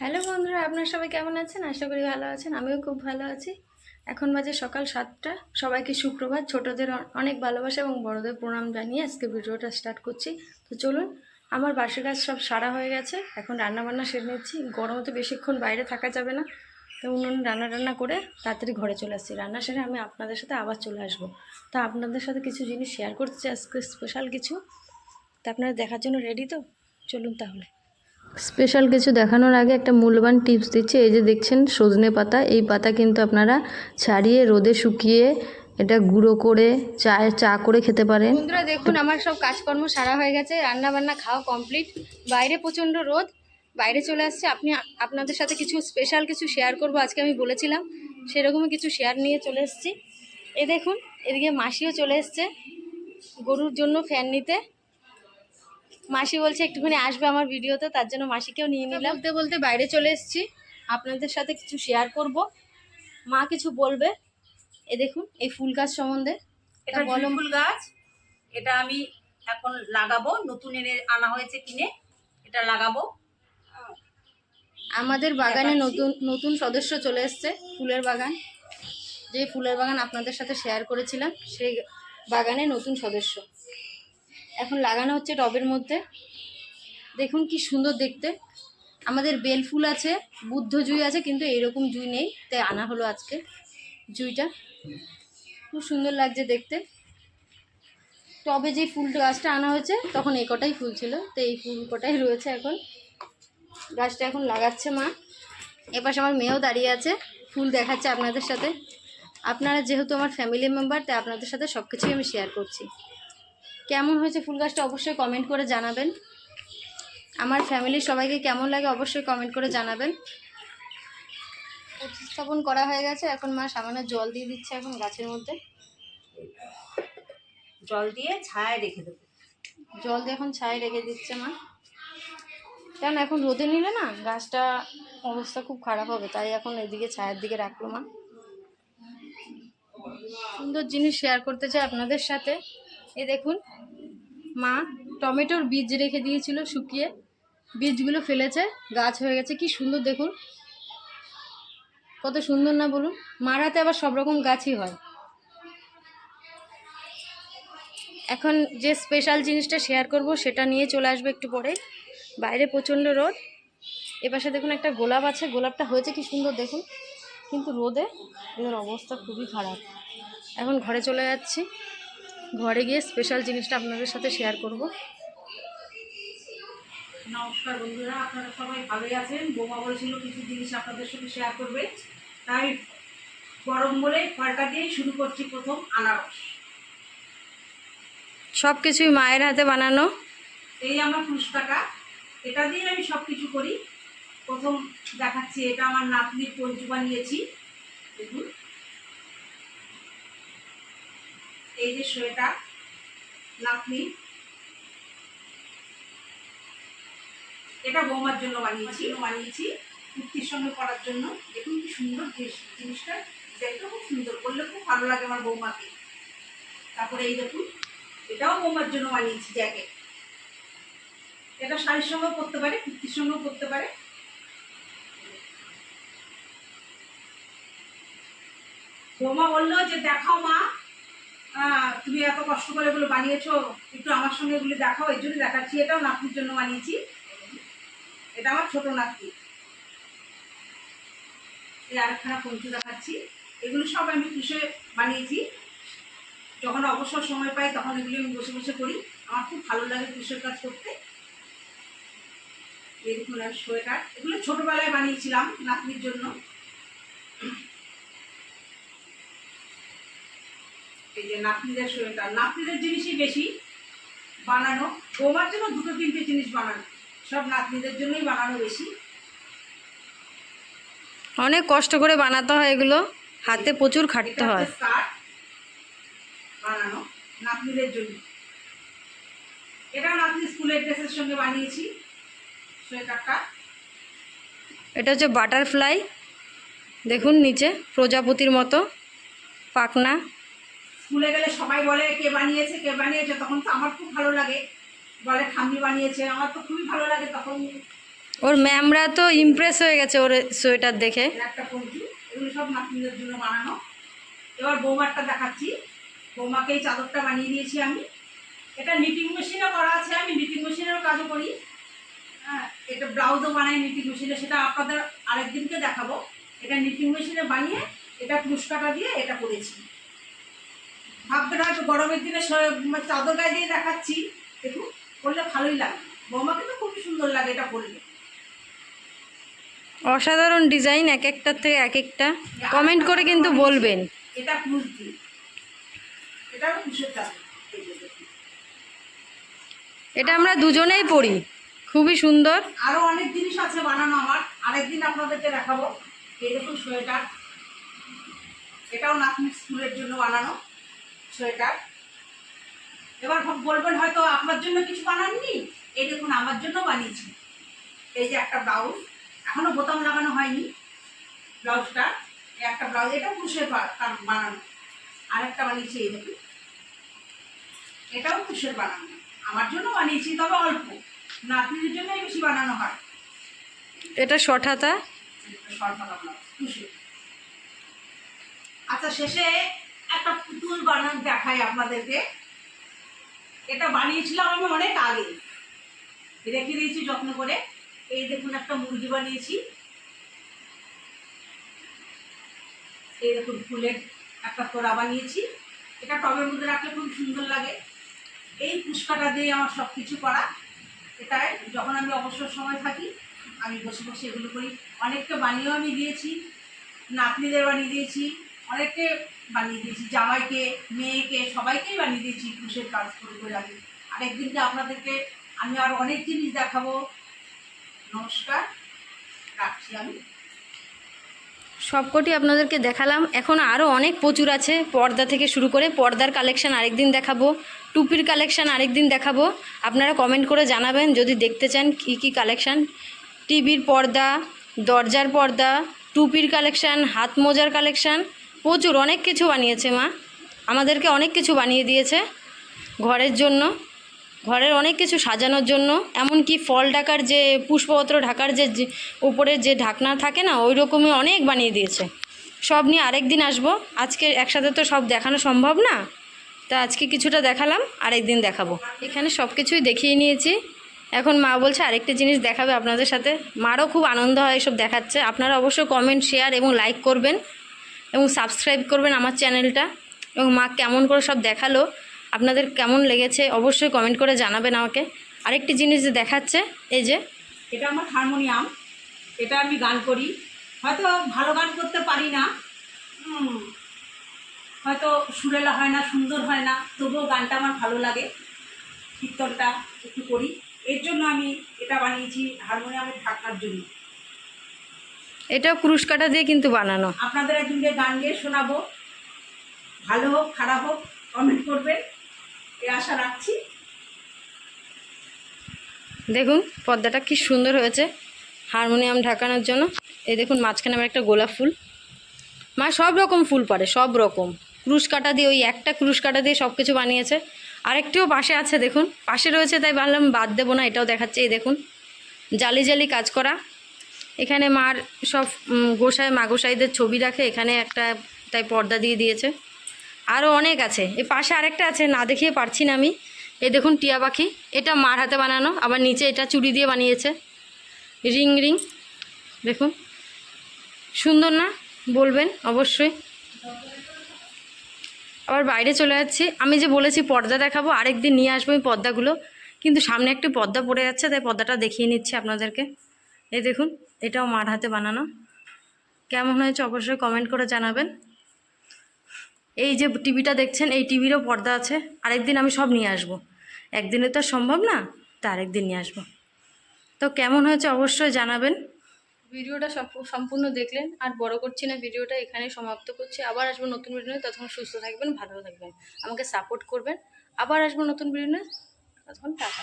Hello বন্ধুরা, আপনারা সবাই কেমন আছেন? আশা করি ভালো আছেন, আমিও খুব ভালো আছি। এখন বাজে সকাল সাতটা, সবাইকে শুক্রবার ছোটদের অনেক ভালোবাসা এবং বড়দের প্রণাম জানিয়ে আজকে ভিডিওটা স্টার্ট করছি। তো চলুন, আমার বাসের কাজ সব সারা হয়ে গেছে। এখন রান্নাবান্না সেরে নিচ্ছি। গরমে তো বেশিক্ষণ বাইরে থাকা যাবে না। তো উনুন রান্না রান্না করে তাড়াতাড়ি ঘরে চলে আসছি। রান্না সেরে আমি আপনাদের সাথে আবার চলে আসব। তা আপনাদের সাথে কিছু জিনিস শেয়ার চাই আজকে স্পেশাল কিছু। তা আপনারা দেখার জন্য রেডি তো? চলুন তাহলে। স্পেশাল কিছু দেখানোর আগে একটা মূল্যবান টিপস দিচ্ছি। এই যে দেখছেন, সজনে পাতা, এই পাতা কিন্তু আপনারা ছাড়িয়ে, রোদে শুকিয়ে এটা গুঁড়ো করে, চায়ে চা করে খেতে পারেন। বন্ধুরা, দেখুন, আমার সব কাজকর্ম সারা হয়ে গেছে রান্না বান্না খাওয়া কমপ্লিট বাইরে প্রচণ্ড রোদ, বাইরে চলে আসছে। আপনি, আপনাদের সাথে কিছু স্পেশাল কিছু শেয়ার করব, আজকে আমি বলেছিলাম সেরকমই কিছু শেয়ার নিয়ে চলে এসেছি। এ দেখুন, এদিকে মাসিও চলে এসছে, গরুর জন্য ফ্যান নিতে। মাসি বলছে একটুখানি আসবে আমার ভিডিওতে তার জন্য মাসিকেও নিয়ে নিলাম। বলতে বলতে বাইরে চলে এসেছি। আপনাদের সাথে কিছু শেয়ার করব। মা কিছু বলবে? এ দেখুন এই ফুল গাছ সম্বন্ধে। এটা বলো। জুঁই ফুল গাছ। এটা আমি এখন লাগাবো। নতুন এনে আনা হয়েছে কিনে। এটা লাগাবো। আমাদের বাগানে নতুন নতুন সদস্য চলে এসছে ফুলের বাগান। যে ফুলের বাগান আপনাদের সাথে শেয়ার করেছিলাম সেই বাগানে নতুন সদস্য। এখন লাগানো হচ্ছে টবের মধ্যে। দেখুন কি সুন্দর দেখতে। আমাদের বেল ফুল আছে, বুদ্ধ জুই আছে, কিন্তু এরকম জুই নেই, তাই আনা হলো আজকে জুইটা। খুব সুন্দর লাগছে দেখতে। টবে যে ফুল গাছটা আনা হয়েছে, তখন এই কটাই ফুল ছিল, তো এই ফুল কটাই রয়েছে এখন। গাছটা এখন লাগাচ্ছে মা। এপাশে আমার মেয়েও দাঁড়িয়ে আছে, ফুল দেখাচ্ছে আপনাদের সাথে। আপনারা যেহেতু আমার ফ্যামিলি মেম্বার তাই আপনাদের সাথে সব কিছুই আমি শেয়ার করছি। কেমন হয়েছে ফুল গাছটা অবশ্যই কমেন্ট করে জানাবেন। আমার ফ্যামিলির সবাইকে কেমন লাগে অবশ্যই কমেন্ট করে জানাবেন। প্রতিস্থাপন করা হয়ে গেছে এখন মা সামান্য জল দিয়ে দিচ্ছে এখন গাছের মধ্যে। জল দিয়ে ছায়ায় রেখে দেবো। জল দিয়ে এখন ছায় রেখে দিচ্ছে মা। কেন এখন রোদে নিলে না গাছটা অবস্থা খুব খারাপ হবে তাই এখন এদিকে ছায়ের দিকে রাখল মা। সুন্দর জিনিস শেয়ার করতে চাই আপনাদের সাথে। এ দেখুন মা টমেটোর বীজ রেখে দিয়েছিল শুকিয়ে। বীজগুলো ফেলেছে, গাছ হয়ে গেছে, কি সুন্দর দেখুন। কত সুন্দর না বলুন মার হাতে আবার সব রকম গাছই হয়। এখন যে স্পেশাল জিনিসটা শেয়ার করব, সেটা নিয়ে চলে আসবে একটু পরে। বাইরে প্রচণ্ড রোদ। এপাশে দেখুন একটা গোলাপ আছে, গোলাপটা হয়েছে কি সুন্দর দেখুন। কিন্তু রোদে এদের অবস্থা খুবই খারাপ। এখন ঘরে চলে যাচ্ছি। ঘরে গিয়ে স্পেশাল জিনিসটা আপনাদের সাথে শেয়ার করব। নমস্কার বন্ধুরা আপনারা সবাই ভালোই আছেন। বৌমা বলছিল কিছু জিনিস আপনাদের সাথে শেয়ার করবে। তাই গরম বলে ফলটা দিয়েই শুরু করছি প্রথম আনারস। সব কিছুই মায়ের হাতে বানানো। এই আমার ফুচকাটা। এটা দিয়ে আমি সব কিছু করি। প্রথম দেখাচ্ছি এটা আমার নাতনির পঞ্চু বানিয়েছি। দেখুন। এই যে সোয়েটার নাতনি এটা বৌমার জন্য বানিয়েছি। বানিয়েছি। কুর্তির সঙ্গে পরার জন্য। দেখুন কি সুন্দর জিনিস- জিনিসটা। ডিজাইনটা খুব সুন্দর। করলে খুব ভালো লাগে আমার বৌমাকে। তারপরে এই দেখুন এটাও বৌমার জন্য বানিয়েছি জ্যাকেট। এটা শাড়ির সঙ্গেও পরতে পারে কুর্তির সঙ্গেও পরতে পারে। বৌমা বলল যে দেখাও মা। তুমি এত কষ্ট করে এগুলো বানিয়েছো, একটু আমার সঙ্গে এগুলো দেখাও এই জন্য দেখাচ্ছি, এটাও নাতনির জন্য বানিয়েছি। এটা আমার ছোট নাতনি। এই আরেকখানা পঞ্চু দেখাচ্ছি। এগুলো সব আমি পুষে বানিয়েছি? যখন অবসর সময় পাই, তখন এগুলো আমি বসে বসে করি। আমার খুব ভালো লাগে পুষের কাজ করতে। আর সোয়েটার। এগুলো ছোটোবেলায় বানিয়েছিলাম নাতনির জন্য। এই যে নাতনিদের সোয়েটার নাতনিদের জিনিসই বেশি বানানো বৌমার জন্য দুটো তিনটে জিনিস বানানো সব নাতনিদের জন্যই বানানো বেশি। অনেক কষ্ট করে বানাতে হয় এগুলো হাতে প্রচুর খাটতে হয়। বানানো নাতনিদের জন্য। এটাও নাতনি স্কুলের ড্রেসের সঙ্গে বানিয়েছি সোয়েটারটা। এটা হচ্ছে বাটারফ্লাই দেখুন নিচে প্রজাপতির মতো পাখনা। স্কুলে গেলে সবাই বলে কে বানিয়েছে কে বানিয়েছে? তখন তো আমার খুব ভালো লাগে। বলে ঠাম্মি বানিয়েছে। আমার তো খুবই ভালো লাগে তখন। ওর ম্যামরা তো ইমপ্রেস হয়ে গেছে ওর সোয়েটার দেখে। একটা পঞ্চু এগুলো সব নাতনিদের জন্য বানানো। এবার বৌমারটা দেখাচ্ছি। বৌমাকে এই চাদরটা বানিয়ে দিয়েছি আমি। এটা নিটিং মেশিনে করা আছে। আমি নিটিং মেশিনেরও কাজও করি। হ্যাঁ এটা ব্লাউজও বানাই নিটিং মেশিনে সেটা আপনাদের আরেকদিনকে দেখাবো। এটা নিটিং মেশিনে বানিয়ে এটা পুষ্কাটা দিয়ে এটা করেছি। ভাবতে হয়তো গরমের দিনে মানে চাদর গায়ে দিয়ে দেখাচ্ছি দেখুন করলে ভালোই লাগে। বৌমাকে তো খুবই সুন্দর লাগে এটা করলে অসাধারণ ডিজাইন এক একটার থেকে এক একটা। কমেন্ট করে কিন্তু বলবেন। এটা দেখুন। এটা আমরা দুজনেই পড়ি খুবই সুন্দর। আরও অনেক জিনিস আছে বানানো আমার। আরেকদিন আপনাদেরকে দেখাবো। এই দেখুন সোয়েটার। এটাও নাতনির স্কুলের জন্য বানানো। সোয়েটার এবার বলবেন হয়তো আপনার জন্য কিছু বানাননি? এই দেখুন আমার জন্য বানিয়েছি। এই যে একটা ব্লাউজ এখনও বোতাম লাগানো হয়নি ব্লাউজটা। এই একটা ব্লাউজ এটা তার বানানো। আর একটা বানিয়েছি এই দেখুন। এটাও কুশের বানানো। আমার জন্য বানিয়েছি তবে অল্প। নাতনিদের জন্যই বেশি বানানো হয়। এটা শর্ট হাতা? সরকার কুশের আচ্ছা শেষে একটা পুতুল বানান দেখাই আপনাদেরকে। এটা বানিয়েছিলাম আমি অনেক আগে। রেখে দিয়েছি যত্ন করে। এই দেখুন, একটা মুরগি বানিয়েছি। এই দেখুন, ফুলের একটা তোড়া বানিয়েছি। এটা টবের মধ্যে রাখলে খুব সুন্দর লাগে। এই পুষ্কাটা দিয়ে আমার সব কিছু করা। এটাই, যখন আমি অবসর সময় থাকি, আমি বসে বসে এগুলো করি। অনেককে বানিয়েও আমি দিয়েছি, নাতনিদের বানিয়ে দিয়েছি। অনেককে বানিয়ে দিয়েছি, জামাইকে, মেয়েকে, সবাইকেই বানিয়ে দিয়েছি কুশের কাজ করে করে আমি। আরেকদিনকে আপনাদেরকে আমি আরও অনেক জিনিস দেখাবো। নমস্কার, রাখছি আমি। সবকটি আপনাদেরকে দেখালাম। এখন আরও অনেক প্রচুর আছে পর্দা থেকে শুরু করে। পর্দার কালেকশন আরেকদিন দেখাবো। টুপির কালেকশন আরেকদিন দেখাবো। আপনারা কমেন্ট করে জানাবেন যদি দেখতে চান কী কী কালেকশান। টিভির পর্দা, দরজার পর্দা, টুপির কালেকশান, হাত মোজার কালেকশান প্রচুর, অনেক কিছু বানিয়েছে মা। আমাদেরকে অনেক কিছু বানিয়ে দিয়েছে ঘরের জন্য, ঘরের অনেক কিছু সাজানোর জন্য। এমনকি ফল ঢাকার যে, পুষ্পপত্র ঢাকার যে উপরের যে ঢাকনা থাকে না ওই রকমই অনেক বানিয়ে দিয়েছে। সব নিয়ে আরেক দিন আসব। আজকে একসাথে তো সব দেখানো সম্ভব না। তা আজকে কিছুটা দেখালাম আরেক দিন দেখাবো। এখানে সব কিছুই দেখিয়ে নিয়েছি। এখন মা বলছে আরেকটা জিনিস দেখাবে আপনাদের সাথে। মারও খুব আনন্দ হয় এসব দেখাচ্ছে। আপনারা অবশ্যই কমেন্ট শেয়ার এবং লাইক করবেন। এবং সাবস্ক্রাইব করবেন আমার চ্যানেলটা এবং মা কেমন করে সব দেখাল, আপনাদের কেমন লেগেছে অবশ্যই কমেন্ট করে জানাবেন আমাকে। আরেকটি জিনিস যে দেখাচ্ছে, এই যে। এটা আমার হারমোনিয়াম এটা আমি গান করি। হয়তো ভালো গান করতে পারি না। হয়তো সুরেলা হয় না, সুন্দর হয় না, তবুও গানটা আমার ভালো লাগে। কীর্তনটা একটু করি। এর জন্য আমি এটা বানিয়েছি হারমোনিয়ামের ঢাকার জন্য। এটাও ক্রুশ কাটা দিয়ে কিন্তু বানানো। আপনাদের একদিনকে গান গিয়ে শোনাবো। ভালো হোক খারাপ হোক কমেন্ট করবেন। এই আশা রাখছি। দেখুন পর্দাটা কি সুন্দর হয়েছে। হারমোনিয়াম ঢাকানোর জন্য। এই দেখুন মাঝখানে আমার একটা গোলাপ ফুল। মা সব রকম ফুল পারে সব রকম। ক্রুশ কাটা দিয়ে ওই একটা ক্রুশ কাটা দিয়ে সব কিছু বানিয়েছে। আরেকটিও পাশে আছে দেখুন। পাশে রয়েছে তাই ভাবলাম বাদ দেবো না এটাও দেখাচ্ছে। এই দেখুন জালি জালি কাজ করা। এখানে মার সব গোসাই, মা গোসাইদের ছবি রাখে, এখানে একটা তাই পর্দা দিয়ে দিয়েছে। আরও অনেক আছে। এ পাশে আরেকটা আছে, না দেখিয়ে পারছি না আমি। এই দেখুন টিয়া পাখি, এটা মার হাতে বানানো, আবার নিচে এটা চুড়ি দিয়ে বানিয়েছে। রিং রিং, দেখুন। সুন্দর না? বলবেন, অবশ্যই। আবার বাইরে চলে যাচ্ছি। আমি যে বলেছি পর্দা দেখাবো, আরেকদিন নিয়ে আসব এই পর্দাগুলো। কিন্তু সামনে একটি পর্দা পড়ে যাচ্ছে, তাই পর্দাটা দেখিয়ে নিচ্ছি আপনাদেরকে। এই দেখুন। এটাও মার হাতে বানানো। কেমন হয়েছে অবশ্যই কমেন্ট করে জানাবেন। এই যে টিভিটা দেখছেন, এই টিভিরও পর্দা আছে। আরেকদিন আমি সব নিয়ে আসব। একদিনে তো সম্ভব না, তা আরেকদিন নিয়ে আসব। তো কেমন হয়েছে অবশ্যই জানাবেন। ভিডিওটা সম্পূর্ণ দেখলেন, আর বড় করছি না, ভিডিওটা এখানে সমাপ্ত করছি। আবার আসব নতুন ভিডিও নিয়ে, ততক্ষণ সুস্থ থাকবেন, ভালো থাকবেন। আমাকে সাপোর্ট করবেন। আবার আসব নতুন ভিডিও নিয়ে, ততক্ষণ টাকা